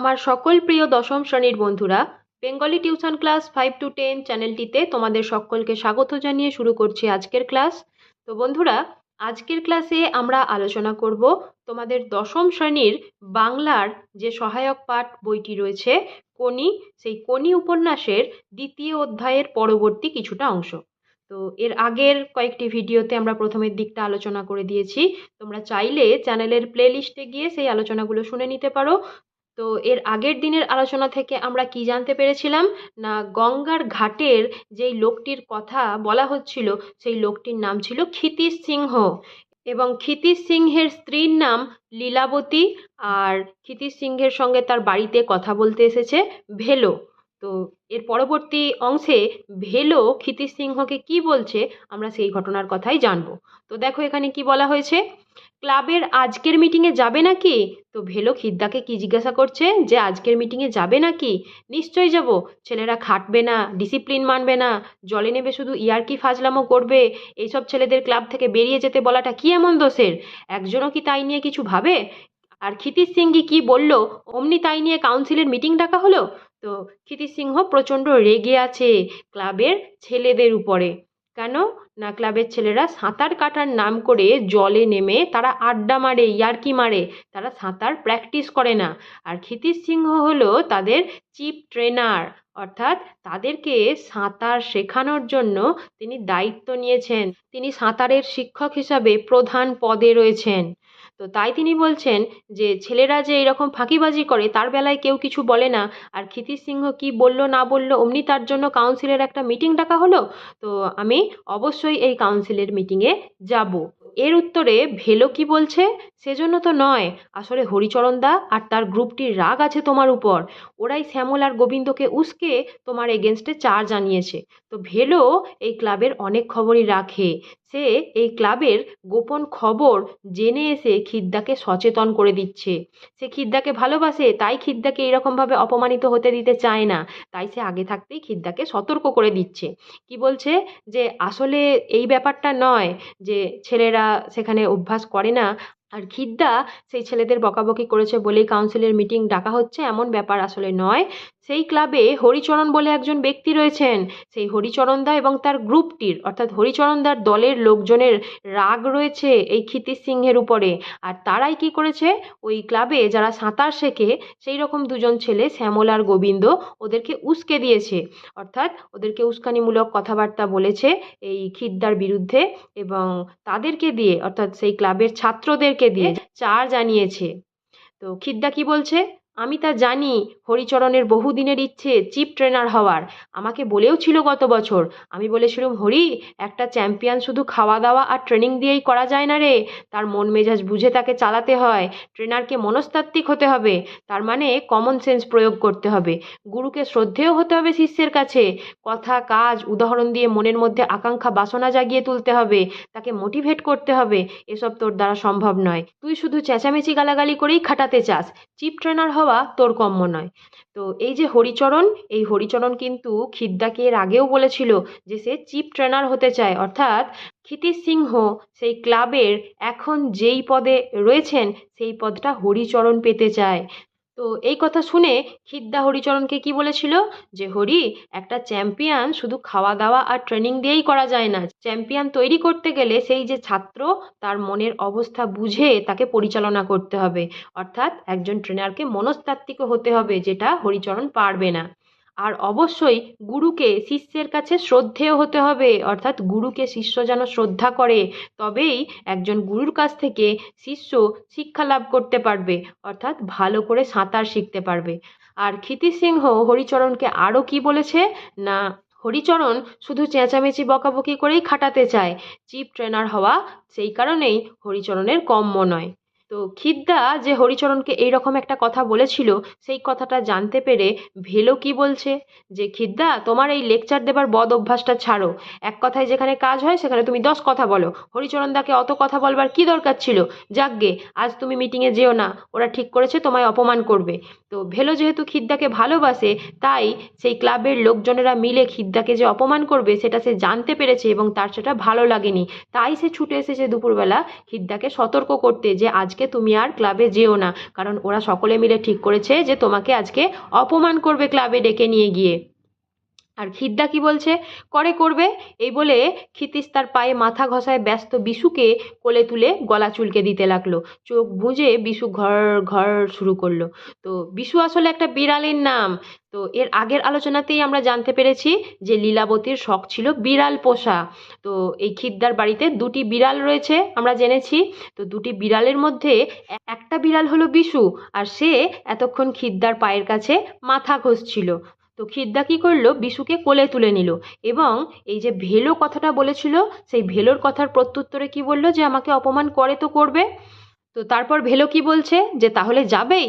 আমার সকল প্রিয় দশম শ্রেণির বন্ধুরা, Bengali tuition class five to ten চ্যানেলটিতে তোমাদের সকলকে স্বাগত জানিয়ে শুরু করছি আজকের ক্লাস। তো বন্ধুরা, আজকের ক্লাসে আমরা আলোচনা করব তোমাদের দশম শ্রেণির বাংলার যে সহায়ক পাঠ বইটি রয়েছে কোনি সেই কোনি উপন্যাসের দ্বিতীয় অধ্যায়ের পরবর্তী কিছুটা অংশ। তো এর আগের কয়েকটি ভিডিওতে আমরা প্রথমের দিকটা আলোচনা করে দিয়েছি। তোমরা চাইলে চ্যানেলের প্লে লিস্টে গিয়ে সেই আলোচনাগুলো শুনে নিতে পারো। তো এর আগের দিনের আলোচনা থেকে আমরা কি জানতে পেরেছিলাম? না, গঙ্গার ঘাটের যেই লোকটির কথা বলা হচ্ছিল, সেই লোকটির নাম ছিল ক্ষিতিশ সিংহ। এবং ক্ষিতিশ সিংহের স্ত্রীর নাম লীলাবতী, আর ক্ষিতিশ সিংহের সঙ্গে তার বাড়িতে কথা বলতে এসেছে ভেলো। তো এর পরবর্তী অংশে ভেলো ক্ষিতিশ সিংহকে কি বলছে, আমরা সেই ঘটনার কথাই জানব। তো দেখো এখানে কি বলা হয়েছে, ক্লাবের আজকের মিটিংয়ে যাবে নাকি? তো ভেলো খিদ্দাকে কি জিজ্ঞাসা করছে যে, আজকের মিটিংয়ে যাবে নাকি? নিশ্চয়ই যাব, ছেলেরা খাটবে না ডিসিপ্লিন মানবে না, জলে নেবে শুধু ইয়ার্কি ফাজলামো করবে, এইসব ছেলেদের ক্লাব থেকে বেরিয়ে যেতে বলাটা কি এমন দোষের? একজনও কি তাই নিয়ে কিছু ভাবে? আর ক্ষিতিশ সিংহি কি বলল, অমনি তাই নিয়ে কাউন্সিলের মিটিং ডাকা হলো? তো ক্ষিতিশ সিংহ প্রচণ্ড রেগে আছে ক্লাবের ছেলেদের উপরে। কেন? না ক্লাবের ছেলেরা সাঁতার কাটার নাম করে জলে নেমে তারা আড্ডা মারে, ইয়ার্কি মারে। তারা সাঁতার প্র্যাকটিস করে না। আর ক্ষিতিশ সিংহ হলো তাদের চিফ ট্রেনার। অর্থাৎ তাদেরকে সাঁতার শেখানোর জন্য তিনি দায়িত্ব নিয়েছেন। তিনি সাঁতারের শিক্ষক হিসাবে প্রধান পদে রয়েছেন। তো তাই তিনি বলছেন যে, ছেলেরা যে এরকম ফাঁকিবাজি করে, তার বেলায় কেউ কিছু বলে না। আর ক্ষিতি সিংহ কি বলল, না বলল, অমনি তার জন্য কাউন্সিলের একটা মিটিং ডাকা হলো? তো আমি অবশ্যই এই কাউন্সিলের মিটিংয়ে যাব। এর উত্তরে ভেলো কি বলছে? সেজন্য তো নয়। আসলে হরিচরণদা আর তার গ্রুপটির রাগ আছে তোমার উপর। ওরাই শ্যামল আর গোবিন্দকে উস্কে তোমার এগেনস্টে চার জানিয়েছে। তো ভেলো এই ক্লাবের অনেক খবরই রাখে। সে এই ক্লাবের গোপন খবর জেনে এসে খিদ্দাকে সচেতন করে দিচ্ছে। সে খিদ্দাকে ভালোবাসে, তাই খিদ্দাকে এরকমভাবে অপমানিত হতে দিতে চায় না। তাই সে আগে থাকতেই খিদ্দাকে সতর্ক করে দিচ্ছে। কি বলছে? যে আসলে এই ব্যাপারটা নয় যে ছেলেরা সেখানে অভ্যাস করে না। আর খিদ্দা সেই ছেলেদের বকাবকি করেছে বলেই কাউন্সিলের মিটিং ডাকা হচ্ছে। এমন ব্যাপার আসলে নয়। সেই ক্লাবে হরিচরণ বলে একজন ব্যক্তি রয়েছেন। সেই হরিচরণদা এবং তার গ্রুপটির অর্থাৎ হরিচরণদার দলের লোকজনের রাগ রয়েছে এই ক্ষিতিশ সিংহের উপরে। আর তারাই কি করেছে? ওই ক্লাবে যারা সাঁতার শেখে সেই রকম দুজন ছেলে শ্যামল আর গোবিন্দ ওদেরকে উস্কে দিয়েছে। অর্থাৎ ওদেরকে উস্কানিমূলক কথাবার্তা বলেছে এই খিদ্দার বিরুদ্ধে এবং তাদেরকে দিয়ে অর্থাৎ সেই ক্লাবের ছাত্রদেরকে দিয়ে চার জানিয়েছে। তো খিদ্দা কি বলছে? আমি তা জানি, হরিচরণের বহুদিনের ইচ্ছে চিফ ট্রেনার হওয়ার। আমাকে বলেও ছিল গত বছর। আমি বলেছিলাম, হরি, একটা চ্যাম্পিয়ন শুধু খাওয়া দাওয়া আর ট্রেনিং দিয়েই করা যায় না রে। তার মন মেজাজ বুঝে তাকে চালাতে হয়। ট্রেনারকে মনস্তাত্ত্বিক হতে হবে। তার মানে কমন সেন্স প্রয়োগ করতে হবে। গুরুকে শ্রদ্ধেয় হতে হবে শিষ্যের কাছে। কথা, কাজ, উদাহরণ দিয়ে মনের মধ্যে আকাঙ্ক্ষা বাসনা জাগিয়ে তুলতে হবে। তাকে মোটিভেট করতে হবে। এসব তোর দ্বারা সম্ভব নয়। তুই শুধু চেঁচামেচি গালাগালি করেই খাটাতে চাস। চিফ ট্রেনার হওয়া তোর কম্য নয়। তো এই যে হরিচরণ, এই হরিচরণ কিন্তু খিদ্দাকে এর আগেও বলেছিল যে সে চিপ ট্রেনার হতে চায়। অর্থাৎ ক্ষিতি সিংহ সেই ক্লাবের এখন যেই পদে রয়েছেন, সেই পদটা হরিচরণ পেতে চায়। তো এই কথা শুনে খিদ্দা হরিচরণকে কি বলেছিল? যে, হরি, একটা চ্যাম্পিয়ন শুধু খাওয়া দাওয়া আর ট্রেনিং দিয়েই করা যায় না। চ্যাম্পিয়ন তৈরি করতে গেলে সেই যে ছাত্র, তার মনের অবস্থা বুঝে তাকে পরিচালনা করতে হবে। অর্থাৎ একজন ট্রেনারকে মনস্তাত্ত্বিক হতে হবে, যেটা হরিচরণ পারবে না। আর অবশ্যই গুরুকে শিষ্যের কাছে শ্রদ্ধেয় হতে হবে, অর্থাৎ গুরুকে শিষ্য যেন শ্রদ্ধা করে, তবেই একজন গুরুর কাছ থেকে শিষ্য শিক্ষা লাভ করতে পারবে, অর্থাৎ ভালো করে সাঁতার শিখতে পারবে। আর ক্ষিতি সিংহ হরিচরণকে আরও কি বলেছে? না, হরিচরণ শুধু চেঁচামেচি বকাবকি করেই খাটাতে চায়, চিপ ট্রেনার হওয়া সেই কারণেই হরিচরণের কম্য নয়। তো খিদ্দা যে হরিচরণকে এই রকম একটা কথা বলেছিল, সেই কথাটা জানতে পেরে ভেলো কি বলছে? যে, খিদ্দা, তোমার এই লেকচার দেবার বদ অভ্যাসটা ছাড়ো। এক কথায় যেখানে কাজ হয়, সেখানে তুমি দশ কথা বলো। হরিচরণদাকে অত কথা বলবার কি দরকার ছিল? যাকগে আজ তুমি মিটিংয়ে যেও না। ওরা ঠিক করেছে, তোমায় অপমান করবে। তো ভেলো যেহেতু খিদ্দাকে ভালোবাসে, তাই সেই ক্লাবের লোকজনেরা মিলে খিদ্দাকে যে অপমান করবে, সেটা সে জানতে পেরেছে এবং তার সেটা ভালো লাগেনি। তাই সে ছুটে এসেছে দুপুরবেলা খিদ্দাকে সতর্ক করতে যে, আজকে আজকে তুমি আর ক্লাবে যেও না। কারণ ওরা সকলে মিলে ঠিক করেছে যে তোমাকে আজকে অপমান করবে ক্লাবে ডেকে নিয়ে গিয়ে। আর খিদ্দা কি বলছে? করে করবে। এই বলে ক্ষিতিশ তার পায়ে মাথা ঘষায় ব্যস্ত বিশুকে কোলে তুলে গলা চুলকে দিতে লাগল। চোখ বুজে বিশু ঘর ঘর শুরু করল। তো বিশু আসলে একটা বিড়ালের নাম। তো এর আগের আলোচনাতেই আমরা জানতে পেরেছি যে লীলাবতীর শখ ছিল বিড়াল পোষা। তো এই খিদ্দার বাড়িতে দুটি বিড়াল রয়েছে আমরা জেনেছি। তো দুটি বিড়ালের মধ্যে একটা বিড়াল হলো বিশু আর সে এতক্ষণ খিদ্দার পায়ের কাছে মাথা ঘষছিল। তো খিদ্দা কী করল? বিশুকে কোলে তুলে নিল এবং এই যে ভেলো কথাটা বলেছিল, সেই ভেলোর কথার প্রত্যুত্তরে কি বলল? যে আমাকে অপমান করে তো করবে। তো তারপর ভেলো কি বলছে? যে তাহলে যাবেই।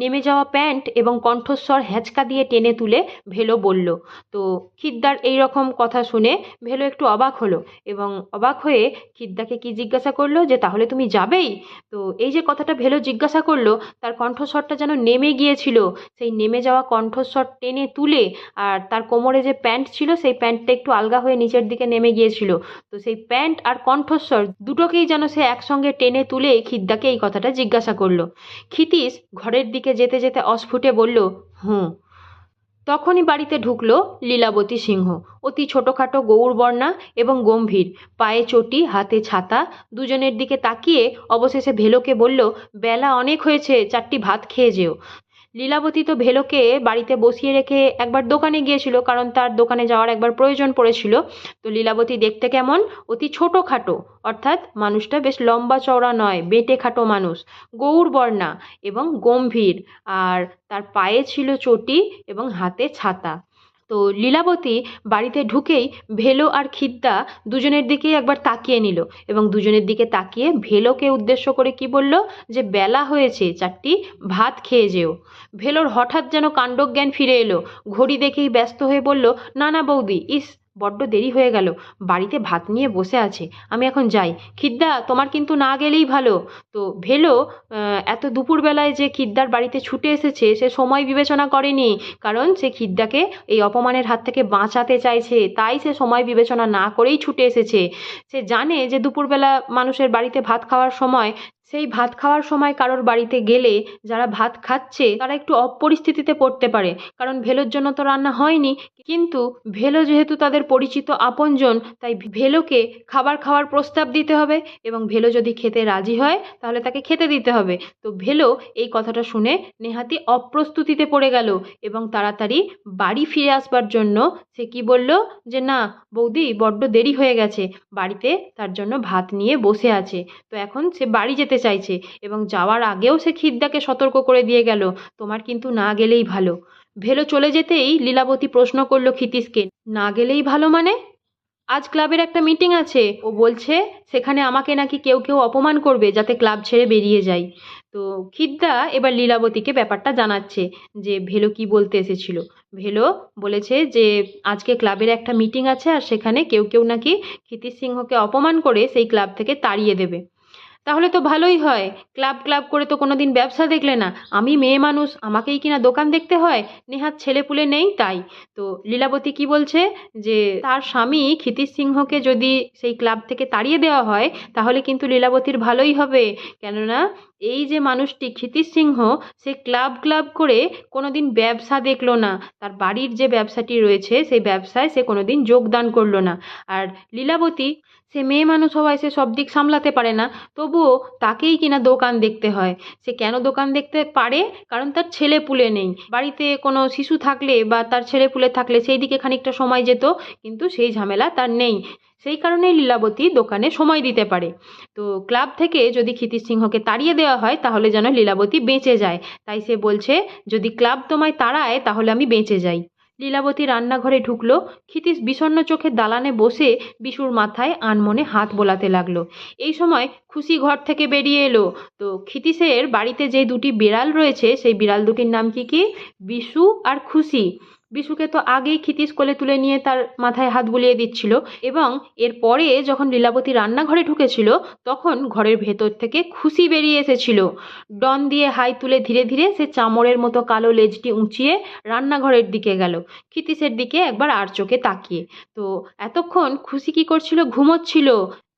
নেমে যাওয়া প্যান্ট এবং কণ্ঠস্বর হ্যাঁচকা দিয়ে টেনে তুলে ভেলো বলল, তো খিদ্দার এই রকম কথা শুনে ভেলো একটু অবাক হলো এবং অবাক হয়ে খিদ্দাকে কি জিজ্ঞাসা করল যে তাহলে তুমি যাবেই? তো এই যে কথাটা ভেলো জিজ্ঞাসা করল, তার কণ্ঠস্বরটা যেন নেমে গিয়েছিল, সেই নেমে যাওয়া কণ্ঠস্বর টেনে তুলে আর তার কোমরে যে প্যান্ট ছিল, সেই প্যান্টটা একটু আলগা হয়ে নিচের দিকে নেমে গিয়েছিল। তো সেই প্যান্ট আর কণ্ঠস্বর দুটোকেই যেন সে একসঙ্গে টেনে তুলে খিদ্দাকে এই কথাটা জিজ্ঞাসা করল। ক্ষিতীশ ঘরের দিকে যেতে যেতে অস্ফুটে বলল, হুঁ। তখনই বাড়িতে ঢুকল লীলাবতী সিংহ। অতি ছোটোখাটো গৌরবর্ণা এবং গম্ভীর। পায়ে চটি, হাতে ছাতা, দুজনের দিকে তাকিয়ে অবশেষে ভেলোকে বলল, বেলা অনেক হয়েছে, চারটি ভাত খেয়ে যেও। লীলাবতী তো ভেলোকে বাড়িতে বসিয়ে রেখে একবার দোকানে গিয়েছিল, কারণ তার দোকানে যাওয়ার একবার প্রয়োজন পড়েছিল। তো লীলাবতী দেখতে কেমন? অতি ছোট খাটো অর্থাৎ মানুষটা বেশ লম্বা চওড়া নয় বেঁটে খাটো মানুষ। গৌর বর্ণা এবং গম্ভীর। আর তার পায়ে ছিল চটি এবং হাতে ছাতা। তো লীলাবতী বাড়িতে ঢুকেই ভেলো আর খিদ্দা দুজনের দিকেই একবার তাকিয়ে নিল এবং দুজনের দিকে তাকিয়ে ভেলোকে উদ্দেশ্য করে কি বলল? যে বেলা হয়েছে, চারটি, ভাত খেয়ে যেও। ভেলোর হঠাৎ যেন কাণ্ডজ্ঞান ফিরে এলো। ঘড়ি দেখেই ব্যস্ত হয়ে বলল, না না বৌদি, ইস বড্ড দেরি হয়ে গেল। বাড়িতে ভাত নিয়ে বসে আছে। আমি এখন যাই। খিদ্দা, তোমার কিন্তু না গেলেই ভালো। তো ভেলো এত দুপুরবেলায় যে খিদ্দার বাড়িতে ছুটে এসেছে, সে সময় বিবেচনা করেনি। কারণ সে খিদ্দাকে এই অপমানের হাত থেকে বাঁচাতে চাইছে। তাই সে সময় বিবেচনা না করেই ছুটে এসেছে। সে জানে যে দুপুরবেলা মানুষের বাড়িতে ভাত খাওয়ার সময় সেই ভাত খাওয়ার সময় কারোর বাড়িতে গেলে যারা ভাত খাচ্ছে, তারা একটু অপরিস্থিতিতে পড়তে পারে। কারণ ভেলোর জন্য তো রান্না হয়নি। কিন্তু ভেলো যেহেতু তাদের পরিচিত আপনজন, তাই ভেলোকে খাবার খাওয়ার প্রস্তাব দিতে হবে এবং ভেলো যদি খেতে রাজি হয়, তাহলে তাকে খেতে দিতে হবে। তো ভেলো এই কথাটা শুনে নেহাতি অপ্রস্তুতিতে পড়ে গেল এবং তাড়াতাড়ি বাড়ি ফিরে আসবার জন্য সে কি বলল, যে না, বৌদি, বড্ড দেরি হয়ে গেছে। বাড়িতে তার জন্য ভাত নিয়ে বসে আছে। তো এখন সে বাড়ি যেতে চাইছে এবং যাওয়ার আগেও সে খিদ্দাকে সতর্ক করে দিয়ে গেল, তোমার কিন্তু না গেলেই ভালো। ভেলো চলে যেতেই লীলাবতী প্রশ্ন করল ক্ষিতীশকে, না গেলেই ভালো মানে? আজ ক্লাবের একটা মিটিং আছে। ও বলছে, সেখানে আমাকে নাকি কেউ কেউ অপমান করবে যাতে ক্লাব ছেড়ে বেরিয়ে যাই। তো খিদ্দা এবার লীলাবতীকে ব্যাপারটা জানাচ্ছে যে ভেলো কি বলতে এসেছিল। ভেলো বলেছে যে, আজকে ক্লাবের একটা মিটিং আছে আর সেখানে কেউ কেউ নাকি ক্ষিতীশ সিংহকে অপমান করে সেই ক্লাব থেকে তাড়িয়ে দেবে। তাহলে তো ভালোই হয়। ক্লাব ক্লাব করে তো কোনো দিন ব্যবসা দেখলে না। আমি মেয়ে মানুষ, আমাকেই কিনা দোকান দেখতে হয়? নেহাত ছেলেপুলে নেই তাই। তো লীলাবতী কি বলছে? যে তার স্বামী ক্ষিতীশ সিংহকে যদি সেই ক্লাব থেকে তাড়িয়ে দেওয়া হয়, তাহলে কিন্তু লীলাবতীর ভালোই হবে। কেননা এই যে মানুষটি ক্ষিতীশ সিংহ, সে ক্লাব ক্লাব করে কোনোদিন ব্যবসা দেখল না। তার বাড়ির যে ব্যবসাটি রয়েছে, সেই ব্যবসায় সে কোনোদিন যোগদান করল না। আর লীলাবতী সে মেয়ে মানুষ হওয়ায় সে সব দিক সামলাতে পারে না। তবুও তাকেই কিনা দোকান দেখতে হয়। সে কেন দোকান দেখতে পারে? কারণ তার ছেলে পুলে নেই। বাড়িতে কোনো শিশু থাকলে বা তার ছেলে পুলে থাকলে সেই দিকে খানিকটা সময় যেত, কিন্তু সেই ঝামেলা তার নেই। সেই কারণেই লীলাবতী দোকানে সময় দিতে পারে। তো ক্লাব থেকে যদি ক্ষিতীশ সিংহকে তাড়িয়ে দেওয়া হয়, তাহলে যেন লীলাবতী বেঁচে যায়। তাই সে বলছে, যদি ক্লাব তোমায় তাড়ায়, তাহলে আমি বেঁচে যাই। লীলাবতী রান্নাঘরে ঢুকল। ক্ষিতীশ বিষণ্ন চোখে দালানে বসে বিশুর মাথায় আনমনে হাত বোলাতে লাগল। এই সময় খুশি ঘর থেকে বেরিয়ে এলো। তো ক্ষিতীশের বাড়িতে যে দুটি বিড়াল রয়েছে, সেই বিড়াল দুটির নাম কি কি? বিশু আর খুশি। বিশুকে তো আগেই ক্ষিতীশ কোলে তুলে নিয়ে তার মাথায় হাত বুলিয়ে দিচ্ছিল এবং এরপরে যখন লীলাবতী রান্নাঘরে ঢুকেছিল, তখন ঘরের ভেতর থেকে খুশি বেরিয়ে এসেছিল। ডন দিয়ে হাই তুলে ধীরে ধীরে সে চামড়ের মতো কালো লেজটি উঁচিয়ে রান্নাঘরের দিকে গেল। ক্ষিতীশের দিকে একবার আর চোখে তাকিয়ে। তো এতক্ষণ খুশি কি করছিল? ঘুমোচ্ছিল?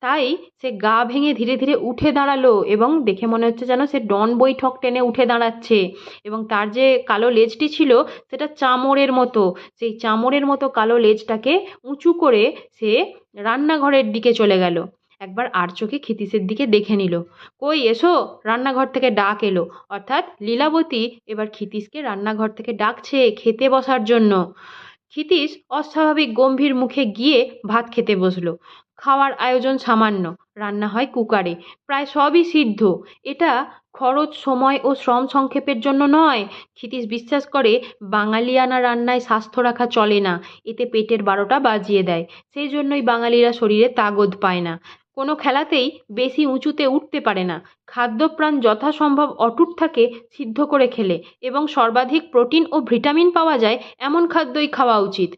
তাই সে গা ভেঙে ধীরে ধীরে উঠে দাঁড়াল এবং দেখে মনে হচ্ছে যেন সে ডন বৈঠক টেনে উঠে দাঁড়াচ্ছে। এবং তার যে কালো লেজটি ছিল, সেটা চামড়ের মতো। সেই চামড়ের মতো কালো লেজটাকে উঁচু করে সে রান্নাঘরের দিকে চলে গেল। একবার আর চোখে ক্ষিতিসের দিকে দেখে নিল। কই এসো! রান্নাঘর থেকে ডাক এলো। অর্থাৎ লীলাবতী এবার ক্ষিতিসকে রান্নাঘর থেকে ডাকছে খেতে বসার জন্য। ক্ষিতিস অস্বাভাবিক গম্ভীর মুখে গিয়ে ভাত খেতে বসল। খাওয়ার আয়োজন সামান্য। রান্না হয় কুকারে। প্রায় সবই সিদ্ধ। এটা খরচ, সময় ও শ্রম সংক্ষেপের জন্য নয়। ক্ষিতিশ বিশ্বাস করে, বাঙালিয়ানা রান্নায় স্বাস্থ্য রাখা চলে না। এতে পেটের বারোটা বাজিয়ে দেয়। সেই জন্যই বাঙালিরা শরীরে তাগদ পায় না। কোনো খেলাতেই বেশি উঁচুতে উঠতে পারে না। খাদ্যপ্রাণ যথাসম্ভব অটুট থাকে, সিদ্ধ করে খেলে এবং সর্বাধিক প্রোটিন ও ভিটামিন পাওয়া যায়, এমন খাদ্যই খাওয়া উচিত।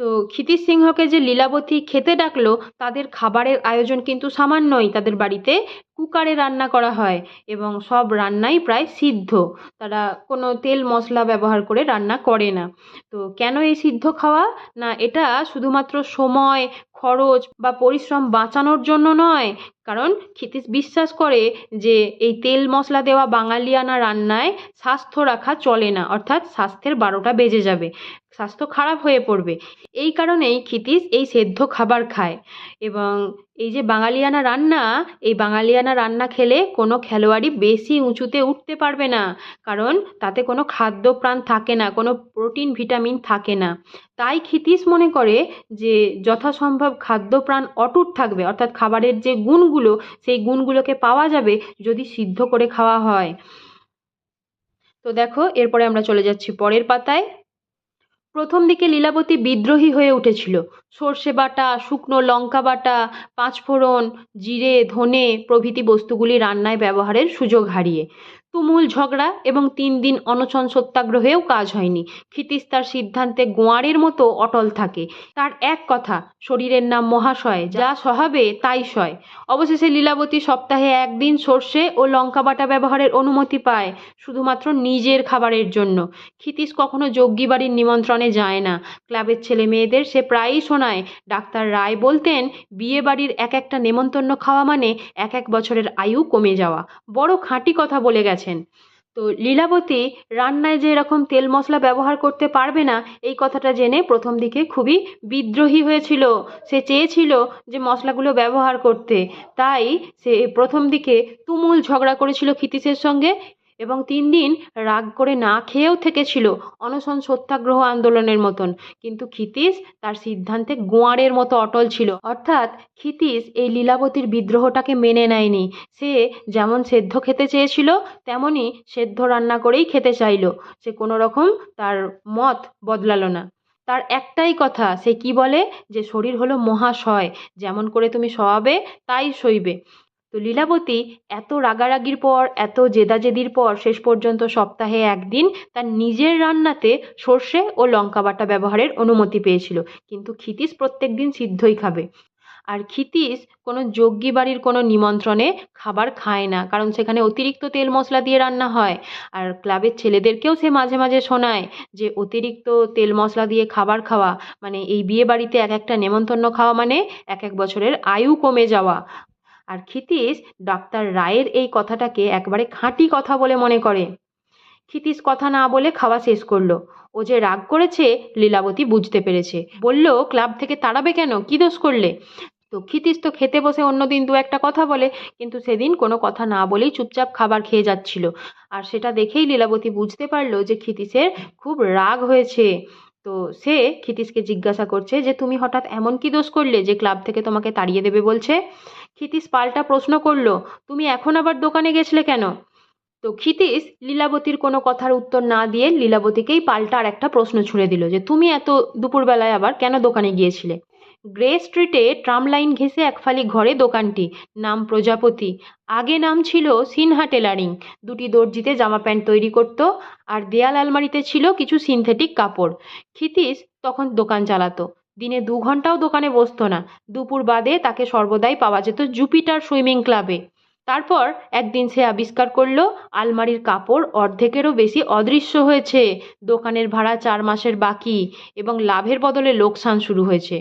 তো ক্ষিতিশ সিংহকে যে লীলাবতী খেতে ডাকলো, তাদের খাবারের আয়োজন কিন্তু সামান্যই তাদের বাড়িতে কুকারে রান্না করা হয় এবং সব রান্নাই প্রায় সিদ্ধ। তারা কোনো তেল মশলা ব্যবহার করে রান্না করে না। তো কেন এই সিদ্ধ খাওয়া? না, এটা শুধুমাত্র সময় খরচ বা পরিশ্রম বাঁচানোর জন্য নয়। কারণ ক্ষিতিশ বিশ্বাস করে যে এই তেল মশলা দেওয়া বাঙালিয়ানা রান্নায় স্বাস্থ্য রাখা চলে না, অর্থাৎ স্বাস্থ্যের বারোটা বেজে যাবে, স্বাস্থ্য খারাপ হয়ে পড়বে। এই কারণেই ক্ষিতিশ এই সেদ্ধ খাবার খায়। এবং এই যে বাঙালিয়ানা রান্না, এই বাঙালিয়ানা রান্না খেলে কোনো খেলোয়াড়ই বেশি উঁচুতে উঠতে পারবে না। কারণ তাতে কোনো খাদ্যপ্রাণ থাকে না, কোনো প্রোটিন, ভিটামিন থাকে না। তাই ক্ষিতিশ মনে করে যে যথাসম্ভব খাদ্যপ্রাণ অটুট থাকবে, অর্থাৎ খাবারের যে গুণগুলো, সেই গুণগুলোকে পাওয়া যাবে যদি সিদ্ধ করে খাওয়া হয়। তো দেখো, এরপরে আমরা চলে যাচ্ছি পরের পাতায়। প্রথম দিকে লীলাবতী বিদ্রোহী হয়ে উঠেছিল। সর্ষে বাটা, শুকনো লঙ্কা বাটা, পাঁচফোড়ন, জিরে, ধনে প্রভৃতি বস্তুগুলি রান্নায় ব্যবহারের সুযোগ হারিয়ে। তুমুল ঝগড়া এবং তিন দিন অনশন সত্যাগ্রহেও কাজ হয়নি। ক্ষিতিশ তার সিদ্ধান্তে গোয়ারের মতো অটল থাকে। তার এক কথা, শরীরের নাম মহাশয়, যা সহাবে তাই সয় অবশেষে লীলাবতী সপ্তাহে একদিন সর্ষে ও লঙ্কা বাটা ব্যবহারের অনুমতি পায়, শুধুমাত্র নিজের খাবারের জন্য। ক্ষিতিশ কখনো যজ্ঞী বাড়ির নিমন্ত্রণে যায় না। ক্লাবের ছেলে মেয়েদের সে প্রায়ই শোনায়, ডাক্তার রায় বলতেন, বিয়ে বাড়ির এক একটা নেমন্তন্ন খাওয়া মানে এক এক বছরের আয়ু কমে যাওয়া। বড় খাঁটি কথা বলে গেছেন তো লীলাবতী রান্নায় যে এরকম তেল মশলা ব্যবহার করতে পারবে না, এই কথাটা জেনে প্রথম দিকে খুবই বিদ্রোহী হয়েছিল। সে চেয়েছিল যে মশলাগুলো ব্যবহার করতে। তাই সে প্রথম দিকে তুমুল ঝগড়া করেছিল ক্ষিতিশের সঙ্গে। এবং তিন দিন রাগ করে না খেয়েও থেকেছিল অনশন সত্যাগ্রহ আন্দোলনের মতন। কিন্তু ক্ষিতিশ তার সিদ্ধান্তে গোয়ারের মতো অটল ছিল। অর্থাৎ ক্ষিতিশ এই লীলাবতীর বিদ্রোহটাকে মেনে নেয়নি। সে যেমন সেদ্ধ খেতে চেয়েছিল, তেমনই সেদ্ধ রান্না করেই খেতে চাইলো। সে কোনো রকম তার মত বদলালো না। তার একটাই কথা, সে কি বলে? যে শরীর হলো মহাশয়। যেমন করে তুমি সওয়াবে তাই সইবে তো লীলাবতী এত রাগারাগির পর, এত জেদাজেদির পর শেষ পর্যন্ত সপ্তাহে একদিন তার নিজের রান্নাতে সর্ষে ও লঙ্কা বাটা ব্যবহারের অনুমতি পেয়েছিল। কিন্তু ক্ষিতিশ প্রত্যেক দিন সিদ্ধই খাবে। আর ক্ষিতিশ কোনো যজ্ঞী বাড়ির কোনো নিমন্ত্রণে খাবার খায় না, কারণ সেখানে অতিরিক্ত তেল মশলা দিয়ে রান্না হয়। আর ক্লাবের ছেলেদেরকেও সে মাঝে মাঝে শোনায় যে অতিরিক্ত তেল মশলা দিয়ে খাবার খাওয়া মানে এই বিয়ে বাড়িতে এক একটা নেমন্তন্ন খাওয়া মানে এক এক বছরের আয়ু কমে যাওয়া। আর ক্ষিতিশ ডাক্তার রায়ের এই কথাটাকে একবারে খাঁটি কথা বলে মনে করে। ক্ষিতিশ কথা না বলে খাওয়া শেষ করল। ও যে রাগ করেছে, লীলাবতী বুঝতে পেরেছে। বলল, ক্লাব থেকে তাড়াবে কেন? কী দোষ করলে? তো ক্ষিতিশ তো খেতে বসে অন্যদিন দু একটা কথা বলে, কিন্তু সেদিন কোনো কথা না বলেই চুপচাপ খাবার খেয়ে যাচ্ছিল। আর সেটা দেখেই লীলাবতী বুঝতে পারল যে ক্ষিতিশের খুব রাগ হয়েছে। তো সে ক্ষিতিশকে জিজ্ঞাসা করছে যে, তুমি হঠাৎ এমন কি দোষ করলে যে ক্লাব থেকে তোমাকে তাড়িয়ে দেবে? বলছে ক্ষিতিশ পাল্টা প্রশ্ন করল, তুমি এখন আবার দোকানে গেছলে কেন? তো ক্ষিতিশ লীলাবতীর কোনো কথার উত্তর না দিয়ে লীলাবতীকেই পাল্টা আর একটা প্রশ্ন ছুড়ে দিল যে, তুমি এত দুপুরবেলায় আবার কেন দোকানে গিয়েছিলে? গ্রে স্ট্রিটে ট্রাম লাইন ঘেঁষে একফালি ঘরে দোকানটি, নাম প্রজাপতি, আগে নাম ছিল সিনহা টেলারিং, দুটি দর্জিতে জামা প্যান্ট তৈরি করত আর দেয়াল আলমারিতে ছিল কিছু সিনথেটিক কাপড়। ক্ষিতিশ তখন দোকান চালাতো। দিনে দু ঘন্টাও দোকানে বসতো না। দুপুর বাদে তাকে সর্বদাই পাওয়া যেত জুপিটার সুইমিং ক্লাবে। তারপর একদিন সে আবিষ্কার করল, আলমারির কাপড় অর্ধেকেরও বেশি অদৃশ্য হয়েছে। দোকানের ভাড়া চার মাসের বাকি এবং লাভের বদলে লোকসান শুরু হয়েছে।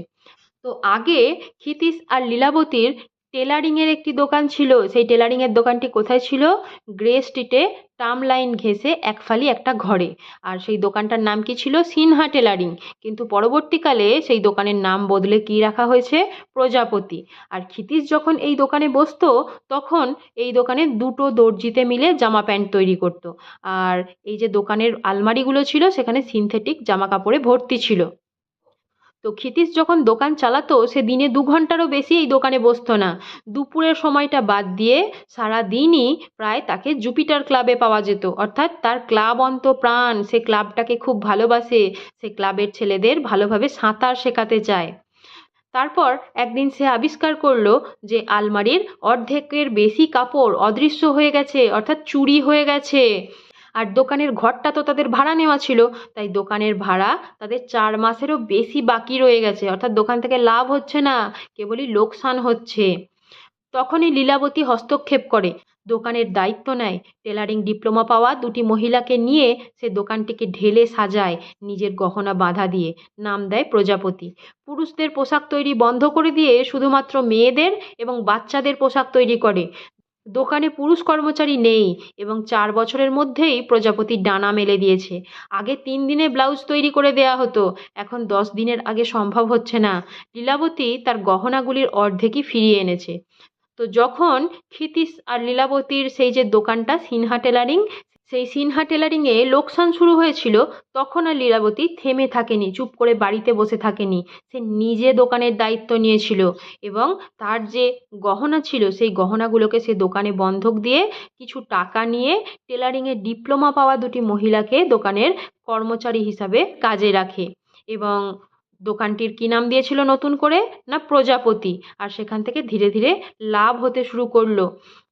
তো আগে ক্ষিতিশ আর লীলাবতীর টেলারিংয়ের একটি দোকান ছিল। সেই টেলারিংয়ের দোকানটি কোথায় ছিল? গ্রে স্ট্রিটে টার্ম লাইন ঘেঁষে একফালি একটা ঘরে। আর সেই দোকানটার নাম কি ছিল? সিনহা টেলারিং। কিন্তু পরবর্তীকালে সেই দোকানের নাম বদলে কি রাখা হয়েছে? প্রজাপতি। আর ক্ষিতীশ যখন এই দোকানে বসতো, তখন এই দোকানে দুটো দর্জিতে মিলে জামা প্যান্ট তৈরি করতো। আর এই যে দোকানের আলমারিগুলো ছিল, সেখানে সিনথেটিক জামা কাপড়ে ভর্তি ছিল। তো ক্ষিতীশ যখন দোকান চালাতো, সে দিনে দু ঘন্টারও বেশি এই দোকানে বসতো না। দুপুরের সময়টা বাদ দিয়ে সারা দিনই প্রায় তাকে জুপিটার ক্লাবে পাওয়া যেত। অর্থাৎ তার ক্লাব অন্ত প্রাণ সে ক্লাবটাকে খুব ভালোবাসে, সে ক্লাবের ছেলেদের ভালোভাবে সাঁতার শেখাতে চায়। তারপর একদিন সে আবিষ্কার করল যে আলমারির অর্ধেকের বেশি কাপড় অদৃশ্য হয়ে গেছে, অর্থাৎ চুরি হয়ে গেছে। আর দোকানের ঘরটা তো তাদের ভাড়া নেওয়া ছিল, তাই দোকানের ভাড়া তাদের চার মাসেরও বেশি বাকি রয়ে গেছে। অর্থাৎ দোকান থেকে লাভ হচ্ছে না, কেবলই লোকসান হচ্ছে। তখনই লীলাবতী হস্তক্ষেপ করে, দোকানের দায়িত্ব নেয়। টেলারিং ডিপ্লোমা পাওয়া দুটি মহিলাকে নিয়ে সে দোকানটিকে ঢেলে সাজায় নিজের গহনা বাঁধা দিয়ে, নাম দেয় প্রজাপতি। পুরুষদের পোশাক তৈরি বন্ধ করে দিয়ে শুধুমাত্র মেয়েদের এবং বাচ্চাদের পোশাক তৈরি করে। দোকানে পুরুষ কর্মচারী নেই এবং চার বছরের মধ্যেই প্রজাপতির ডানা মেলে দিয়েছে। আগে তিন দিনে ব্লাউজ তৈরি করে দেয়া হতো, এখন দশ দিনের আগে সম্ভব হচ্ছে না। লীলাবতী তার গহনাগুলির অর্ধেকই ফিরিয়ে এনেছে। তো যখন ক্ষিতীশ আর লীলাবতীর সেই যে দোকানটা, সিনহা টেলারিং সেই সিনহা টেলারিংয়ে লোকসান শুরু হয়েছিল, তখন আর লীলাবতী থেমে থাকেনি, চুপ করে বাড়িতে বসে থাকেনি। সে নিজে দোকানের দায়িত্ব নিয়েছিল এবং তার যে গহনা ছিল, সেই গহনাগুলোকে সে দোকানে বন্ধক দিয়ে কিছু টাকা নিয়ে টেলারিংয়ে ডিপ্লোমা পাওয়া দুটি মহিলাকে দোকানের কর্মচারী হিসাবে কাজে রাখে এবং দোকানটির কী নাম দিয়েছিল নতুন করে? না, প্রজাপতি। আর সেখান থেকে ধীরে ধীরে লাভ হতে শুরু করল।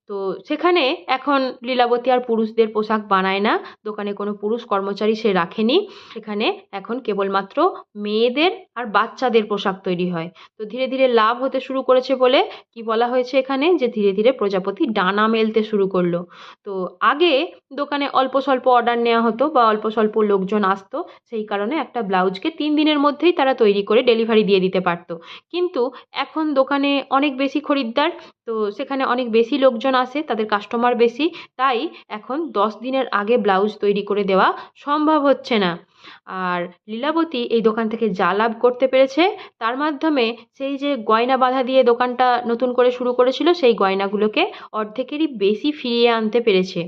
তো সেখানে এখন লীলাবতী আর পুরুষদের পোশাক বানায় না। দোকানে কোনো পুরুষ কর্মচারী সে রাখেনি। সেখানে এখন কেবলমাত্র মেয়েদের আর বাচ্চাদের পোশাক তৈরি হয়। তো ধীরে ধীরে লাভ হতে শুরু করেছে বলে কি বলা হয়েছে এখানে? যে ধীরে ধীরে প্রজাপতি ডানা মেলতে শুরু করল। তো আগে দোকানে অল্প স্বল্প অর্ডার নেওয়া হতো বা অল্প স্বল্প লোকজন আসতো। সেই কারণে একটা ব্লাউজকে তিন দিনের মধ্যেই তারা তৈরি করে ডেলিভারি দিয়ে দিতে পারতো। কিন্তু এখন দোকানে অনেক বেশি খরিদ্দার তো সেখানে অনেক বেশি লোকজন আসে, তাদের কাস্টমার বেশি। তাই এখন দশ দিনের আগে ব্লাউজ তৈরি করে দেওয়া সম্ভব হচ্ছে না। আর লীলাবতী এই দোকান থেকে যা লাভ করতে পেরেছে, তার মাধ্যমে সেই যে গয়না বাধা দিয়ে দোকানটা নতুন করে শুরু করেছিল, সেই গয়নাগুলোকে অর্ধেকেরই বেশি ফিরিয়ে আনতে পেরেছে।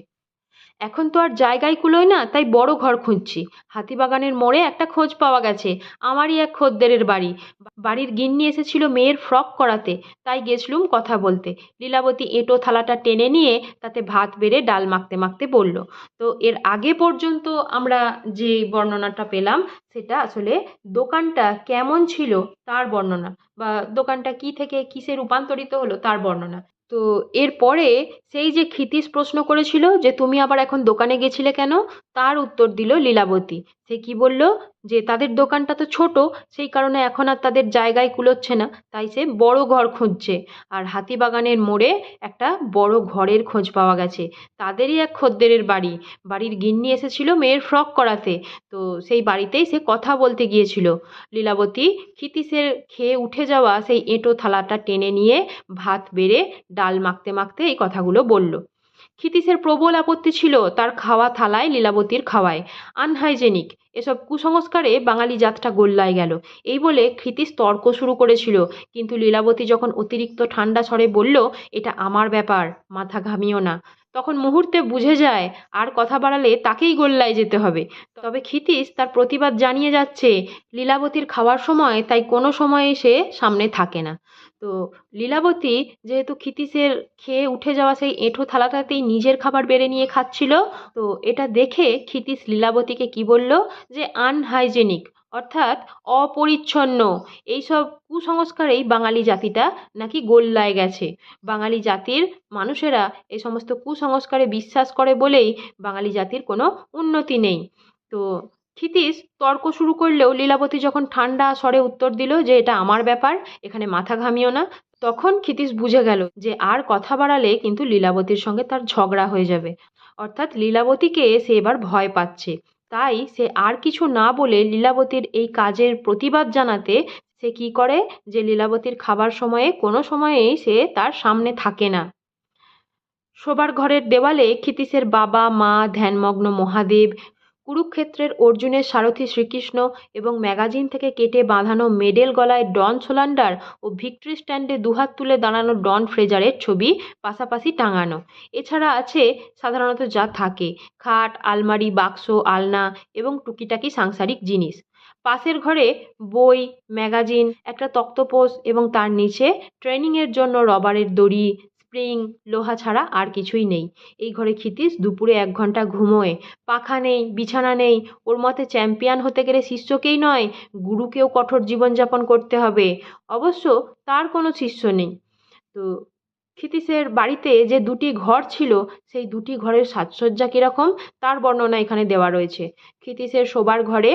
এখন তো আর জায়গায় কুলোয় না, তাই বড় ঘর খুঁজছি। হাতিবাগানের মোড়ে একটা খোঁজ পাওয়া গেছে, আমারই এক খদ্দেরের বাড়ি। বাড়ির গিন্নি এসেছিল মেয়ের ফ্রক করাতে, তাই গেছলুম কথা বলতে। লীলাবতী এঁটো থালাটা টেনে নিয়ে তাতে ভাত বেড়ে ডাল মাখতে মাখতে বলল, তো এর আগে পর্যন্ত আমরা যে বর্ণনাটা পেলাম, সেটা আসলে দোকানটা কেমন ছিল তার বর্ণনা, বা দোকানটা কি থেকে কিসে রূপান্তরিত হলো তার বর্ণনা? তো এরপরে সেই যে ক্ষিতীশ প্রশ্ন করেছিল যে তুমি আবার এখন দোকানে গেছিলে কেন? তার উত্তর দিল লীলাবতী। সে কি বলল? যে তাদের দোকানটা তো ছোট, সেই কারণে এখন আর তাদের জায়গায় কুলোচ্ছে না, তাই সে বড় ঘর খুঁজছে। আর হাতিবাগানের মোড়ে একটা বড় ঘরের খোঁজ পাওয়া গেছে। তাদেরই এক খদ্দেরের বাড়ি। বাড়ির গিন্নি এসেছিল মেয়ের ফ্রক করাতে। তো সেই বাড়িতেই সে কথা বলতে গিয়েছিল। লীলাবতী, ক্ষিতীশের খেয়ে উঠে যাওয়া সেই এঁটো থালাটা টেনে নিয়ে ভাত বেড়ে ডাল মাখতে মাখতে এই কথাগুলো বলল। ক্ষিতীশের প্রবল আপত্তি ছিল তার খাওয়া থালায় লীলাবতীর খাওয়ায়। আনহাইজেনিক। এসব কুসংস্কারে বাঙালি জাতটা গোল্লায় গেল। এই বলে ক্ষিতীশ তর্ক শুরু করেছিল। কিন্তু লীলাবতী যখন অতিরিক্ত ঠান্ডা স্বরে বলল, এটা আমার ব্যাপার, মাথা ঘামিও না। তখন মুহূর্তে বুঝে যায়, আর কথা বাড়ালে তাকেই গোল্লায় যেতে হবে। তবে ক্ষিতীশ তার প্রতিবাদ জানিয়ে যাচ্ছে, লীলাবতীর খাওয়ার সময় তাই কোনো সময়ে সে সামনে থাকে না। তো লীলাবতী যেহেতু ক্ষিতীশের খেয়ে উঠে যাওয়া সেই এঁঠো থালাটাতেই নিজের খাবার বেড়ে নিয়ে খাচ্ছিল, তো এটা দেখে ক্ষিতীশ লীলাবতীকে কি বলল? যে আনহাইজেনিক অর্থাৎ অপরিচ্ছন্ন, এইসব কুসংস্কারেই বাঙালি জাতিটা নাকি গোল্লায় গেছে। বাঙালি জাতির মানুষেরা এই সমস্ত কুসংস্কারে বিশ্বাস করে বলেই বাঙালি জাতির কোনো উন্নতি নেই। তো ক্ষিতীশ তর্ক শুরু করলেও লীলাবতী যখন ঠান্ডা স্বরে উত্তর দিল যে এটা আমার ব্যাপার, এখানে মাথা ঘামিও না, তখন ক্ষিতীশ বুঝে গেল যে আর কথা বাড়ালে কিন্তু লীলাবতীর সঙ্গে তার ঝগড়া হয়ে যাবে। অর্থাৎ লীলাবতীকে সে এবার ভয় পাচ্ছে। তাই সে আর কিছু না বলে লীলাবতীর এই কাজের প্রতিবাদ জানাতে সে কি করে? যে লীলাবতীর খাবার সময়ে, কোনো সময়েই সে তার সামনে থাকে না। শোবার ঘরের দেওয়ালে ক্ষিতীশের বাবা, মা, ধ্যানমগ্ন মহাদেব কুরুক্ষেত্রের অর্জুনের সারথি শ্রীকৃষ্ণ এবং ম্যাগাজিন থেকে কেটে বাঁধানো মেডেল গলায় ডন সোলান্ডার ও ভিক্টরি স্ট্যান্ডে দুহাত তুলে দাঁড়ানো ডন ফ্রেজারের ছবি পাশাপাশি টাঙানো। এছাড়া আছে সাধারণত যা থাকে, খাট, আলমারি, বাক্স, আলনা এবং টুকিটাকি সাংসারিক জিনিস। পাশের ঘরে বই, ম্যাগাজিন, একটা তক্তপোষ এবং তার নিচে ট্রেনিংয়ের জন্য রবারের দড়ি স্প্রিং, লোহা ছাড়া আর কিছুই নেই। এই ঘরে ক্ষিতীশ দুপুরে এক ঘণ্টা ঘুমোয়। পাখা নেই, বিছানা নেই, ওর মতে চ্যাম্পিয়ন হতে গেলে শিষ্যকেই নয়, গুরুকেও কঠোর জীবনযাপন করতে হবে। অবশ্য তার কোনো শিষ্য নেই। তো ক্ষিতীশের বাড়িতে যে দুটি ঘর ছিল, সেই দুটি ঘরের সাজসজ্জা কীরকম, তার বর্ণনা এখানে দেওয়া রয়েছে। ক্ষিতীশের শোবার ঘরে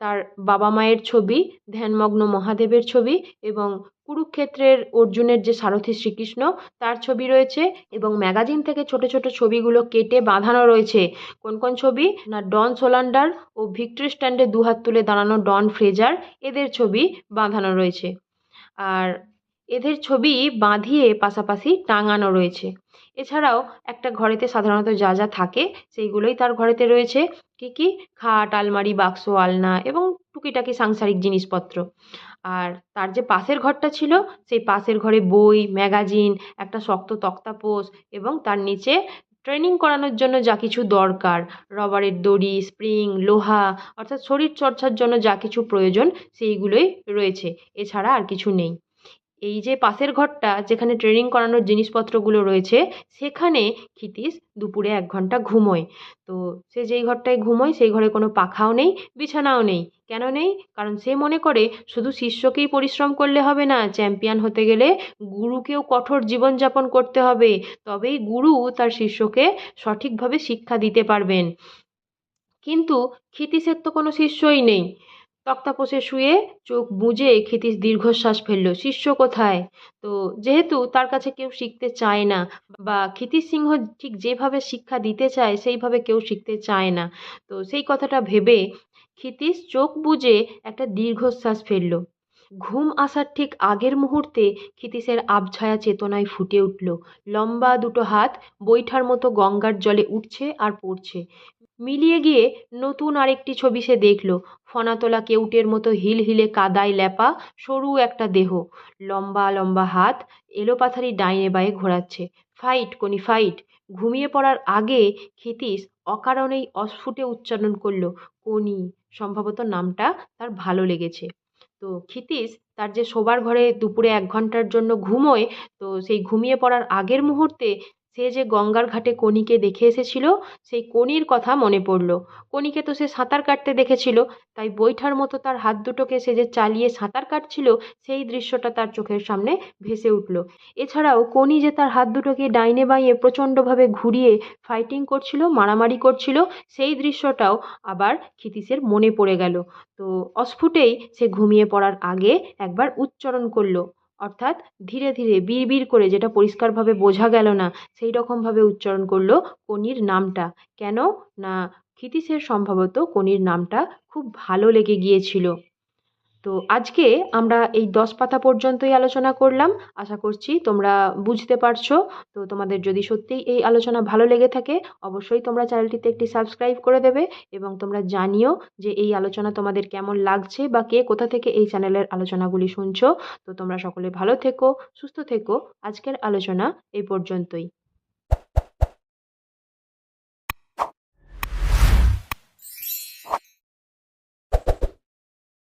তার বাবা মায়ের ছবি, ধ্যানমগ্ন মহাদেবের ছবি এবং কুরুক্ষেত্রের অর্জুনের যে সারথি শ্রীকৃষ্ণ, তার ছবি রয়েছে এবং ম্যাগাজিন থেকে ছোট ছোট ছবিগুলো কেটে বাঁধানো রয়েছে। কোন কোন ছবি? না, ডন সোলান্ডার ও ভিক্টরি স্ট্যান্ডে দুহাত তুলে দাঁড়ানো ডন ফ্রেজার, এদের ছবি বাঁধানো রয়েছে। আর এদের ছবি বাঁধিয়ে পাশাপাশি টাঙানো রয়েছে। এছাড়াও একটা ঘরেতে সাধারণত যা যা থাকে, সেইগুলোই তার ঘরেতে রয়েছে। কী কী? খাট, আলমারি, বাক্স, আলনা এবং টুকিটাকি সাংসারিক জিনিসপত্র। আর তার যে পাশের ঘরটা ছিল, সেই পাশের ঘরে বই, ম্যাগাজিন, একটা শক্ত তক্তাপোষ এবং তার নিচে ট্রেনিং করানোর জন্য যা কিছু দরকার। রবারের দড়ি, স্প্রিং, লোহা অর্থাৎ শরীর চর্চার জন্য যা কিছু প্রয়োজন সেইগুলোই রয়েছে। এছাড়া আর কিছু নেই। এই যে পাশের ঘরটা, যেখানে ট্রেনিং করানোর জিনিসপত্রগুলো রয়েছে, সেখানে ক্ষিতীশ দুপুরে এক ঘণ্টা ঘুমোয়। তো সে যেই ঘরটায় ঘুমোয়, সেই ঘরে কোনো পাখাও নেই, বিছানাও নেই। কেন নেই? কারণ সে মনে করে শুধু শিষ্যকেই পরিশ্রম করলে হবে না চ্যাম্পিয়ন হতে গেলে গুরুকেও কঠোর জীবনযাপন করতে হবে। তবেই গুরু তার শিষ্যকে সঠিকভাবে শিক্ষা দিতে পারবেন। কিন্তু ক্ষিতীশের তো কোনো শিষ্যই নেই। তক্তাপোষে শুয়ে চোখ বুজে ক্ষিতীশ দীর্ঘশ্বাস ফেলল, শিষ্য কোথায়? তো, যেহেতু তার কাছে কেউ শিখতে চায় না বা ক্ষিতীশ সিংহ ঠিক যেভাবে শিক্ষা দিতে চায়, সেইভাবে কেউ শিখতে চায় না। তো, সেই কথাটা ভেবে ক্ষিতীশ চোখ বুজে একটা দীর্ঘশ্বাস ফেলল। ঘুম আসার ঠিক আগের মুহূর্তে ক্ষিতীশের আবছায়া চেতনায় ফুটে উঠল। লম্বা দুটো হাত বৈঠার মতো গঙ্গার জলে উঠছে আর পড়ছে। মিলিয়ে গিয়ে নতুন আরেকটি ছবি সে দেখল। ফনাতোলা কেউটের মতো হিল হিলে কাদায় ল্যাপা, সরু একটা দেহ। লম্বা লম্বা হাত এলোপাথারি ডাইনে বায়ে ঘোরাচ্ছে। ফাইট, কোনি, ফাইট। ঘুমিয়ে পড়ার আগে ক্ষিতীশ অকারণেই অস্ফুটে উচ্চারণ করল, কোনি সম্ভবত নামটা তার ভালো লেগেছে। তো ক্ষিতীশ তার যে শোবার ঘরে দুপুরে এক ঘণ্টার জন্য ঘুমোয়, তো সেই ঘুমিয়ে পড়ার আগের মুহূর্তে সে যে গঙ্গার ঘাটে কনিকে দেখে এসেছিল, সেই কনির কথা মনে পড়ল। কনিকে তো সে সাঁতার কাটতে দেখেছিল, তাই বৈঠার মতো তার হাত দুটোকে সে যে চালিয়ে সাঁতার কাটছিল, সেই দৃশ্যটা তার চোখের সামনে ভেসে উঠল। এছাড়াও কনি যে তার হাত দুটোকে ডাইনে বাইয়ে প্রচণ্ডভাবে ঘুরিয়ে ফাইটিং করছিল, মারামারি করছিল, সেই দৃশ্যটাও আবার ক্ষিতীশের মনে পড়ে গেল। তো অস্ফুটেই সে ঘুমিয়ে পড়ার আগে একবার উচ্চারণ করল অর্থাৎ ধীরে ধীরে বিড় করে যেটা পরিষ্কারভাবে বোঝা গেল না, সেই রকমভাবে উচ্চারণ করল কনির নামটা। কেন? না, ক্ষিতীশের সম্ভবত কনির নামটা খুব ভালো লেগে গিয়েছিল। তো আজকে আমরা এই দশ পাতা পর্যন্তই আলোচনা করলাম। আশা করছি তোমরা বুঝতে পারছ। তো তোমাদের যদি সত্যিই এই আলোচনা ভালো লেগে থাকে, অবশ্যই তোমরা চ্যানেলটিতে একটি সাবস্ক্রাইব করে দেবে এবং তোমরা জানিও যে এই আলোচনা তোমাদের কেমন লাগছে বা কে কোথা থেকে এই চ্যানেলের আলোচনাগুলি শুনছো। তো তোমরা সকলে ভালো থেকো, সুস্থ থেকো। আজকের আলোচনা এই পর্যন্তই।